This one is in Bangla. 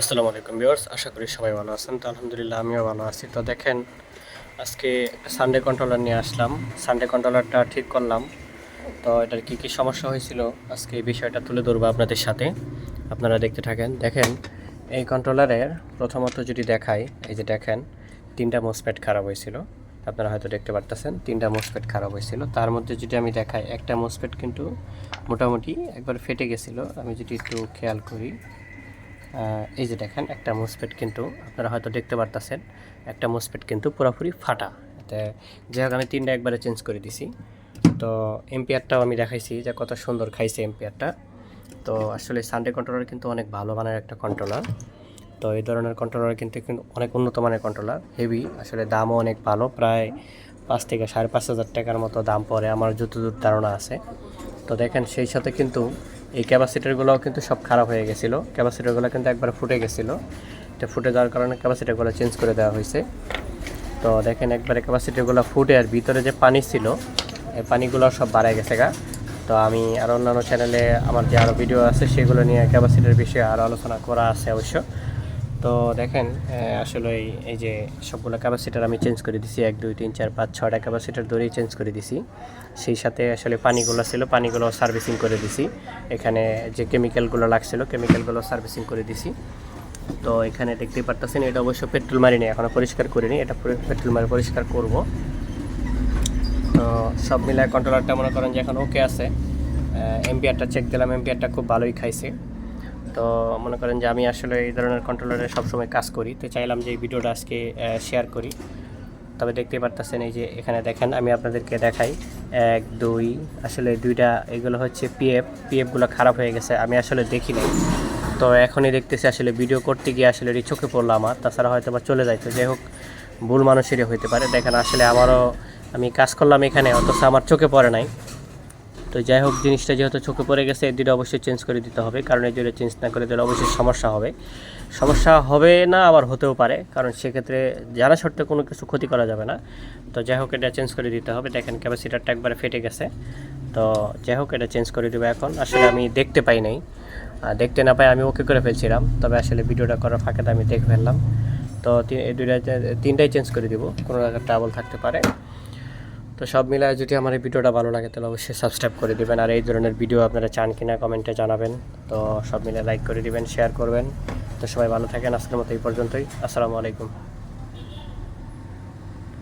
আসসালামু আলাইকুম ভিউয়ার্স, আশা করি সবাই ভালো আছেন। তো আলহামদুলিল্লাহ, আমিও ভালো আছি। তো দেখেন, আজকে সানডে কন্ট্রোলার নিয়ে আসলাম। সানডে কন্ট্রোলারটা ঠিক করলাম। তো এটার কী কী সমস্যা হয়েছিল, আজকে এই বিষয়টা তুলে ধরবো আপনাদের সাথে। আপনারা দেখতে থাকেন। দেখেন, এই কন্ট্রোলারের প্রথমত যদি দেখাই, এই যে দেখেন, তিনটা মোসপেট খারাপ হয়েছিল। আপনারা হয়তো দেখতে পারতেছেন, তিনটা মোসপেট খারাপ হয়েছিল। তার মধ্যে যদি আমি দেখাই, একটা মোসপেট কিন্তু মোটামুটি একবার ফেটে গেছিল। আমি যদি একটু খেয়াল করি এই যে দেখেন, একটা মোসপেট কিন্তু আপনারা হয়তো দেখতে পারতেছেন, একটা মোসপেট কিন্তু পুরোপুরি ফাটা। এতে আমি তিনটা একবারে চেঞ্জ করে দিছি। তো এম্পিয়ারটাও আমি দেখাইছি যে কত সুন্দর খাইছে এম্পিয়ারটা তো আসলে সানডে কন্ট্রোলার কিন্তু অনেক ভালো মানের একটা কন্ট্রোলার তো এই ধরনের কন্ট্রোলার কিন্তু কিন্তু অনেক উন্নত মানের কন্ট্রোলার হেভি আসলে দামও অনেক ভালো, প্রায় পাঁচ থেকে সাড়ে পাঁচ হাজার টাকার মতো দাম পড়ে, আমার যতদূর ধারণা আছে। তো দেখেন, সেই সাথে কিন্তু এই ক্যাপাসিটারগুলোও কিন্তু সব খারাপ হয়ে গেছিল। ক্যাপাসিটারগুলো কিন্তু একবার ফুটে গেছিল। তো ফুটে যাওয়ার কারণে ক্যাপাসিটারগুলো চেঞ্জ করে দেওয়া হয়েছে। তো দেখেন একবারে ক্যাপাসিটিগুলো ফুটে আর ভিতরে যে পানি ছিল, এই পানিগুলো সব বাড়ায় গেছে গা। তো আমি আর অন্যান্য চ্যানেলে আমার যে আরও ভিডিও আছে, সেগুলো নিয়ে ক্যাপাসিটির বিষয়ে আরও আলোচনা করা আছে অবশ্য। তো দেখেন আসলে এই- যে সবগুলো ক্যাপাসিটার আমি চেঞ্জ করে দিছি, এক, দুই, তিন, চার, পাঁচ ছটা ক্যাপাসিটার ধরেই চেঞ্জ করে দিছি। সেই সাথে আসলে পানিগুলো ছিল, পানিগুলো সার্ভিসিং করে দিছি। এখানে যে কেমিক্যালগুলো লাগছিল কেমিক্যালগুলো সার্ভিসিং করে দিছি। তো এখানে দেখতেই পারতেছেন, এটা অবশ্য পেট্রোল মারিনি এখনও পরিষ্কার করিনি, এটা পেট্রোল মারি পরিষ্কার করব। তো সব মিলায় কন্ট্রোলারটা মনে করেন যে এখন ওকে আছে। এমপিআরটা চেক দিলাম এমপিআরটা খুব ভালোই খাইছে। তো মনে করেন যে আমি আসলে এই ধরনের কন্ট্রোলারে সবসময় কাজ করি। তো চাইলাম যে এই ভিডিওটা আজকে শেয়ার করি। তবে দেখতেই পারতেছেন এই যে এখানে দেখেন, আমি আপনাদেরকে দেখাই। এক, দুই, আসলে দুইটা, এগুলো হচ্ছে পিএফ পিএফগুলো খারাপ হয়ে গেছে, আমি আসলে দেখি নাই। তো এখনই দেখতেছি আসলে ভিডিও করতে গিয়ে আসলে এটি চোখে পড়ল আমার, তাছাড়া হয়তো বা চলে যাইতো। যাই হোক, ভুল মানুষেরই হইতে পারে। দেখেন আসলে আমারও, আমি কাজ করলাম এখানে, অথচ আমার চোখে পড়ে নাই। তো যাই হোক, জিনিসটা যেহেতু চোখে পড়ে গেছে, এই দুটো অবশ্যই চেঞ্জ করে দিতে হবে। কারণ এই দুটো চেঞ্জ না করে দিলে অবশ্যই সমস্যা হবে। সমস্যা হবে না, আবার হতেও পারে। কারণ সেক্ষেত্রে জানা সত্ত্বে কোনো কিছু ক্ষতি করা যাবে না। তো যাই হোক, এটা চেঞ্জ করে দিতে হবে। দেখেন ক্যাপাসিটারটা একবারে ফেটে গেছে। তো যাই হোক, এটা চেঞ্জ করে দেবো এখন। আসলে আমি দেখতে পাই নাই। দেখতে না পাই আমি ওকে করে ফেলছিলাম। তবে আসলে ভিডিওটা করার ফাঁকেতে আমি দেখে ফেললাম। তো এই দুইটা, তিনটাই চেঞ্জ করে দিব। কোনো ট্রাবল থাকতে পারে। তো সব মিলায় যদি আমার এই ভিডিওটা ভালো লাগে, তাহলে অবশ্যই সাবস্ক্রাইব করে দেবেন। আর এই ধরনের ভিডিও আপনারা চান কিনা কমেন্টে জানাবেন। তো সব মিলে লাইক করে দিবেন শেয়ার করবেন। তো সবাই ভালো থাকেন। আজকের মতো এই পর্যন্তই। আসসালামু আলাইকুম।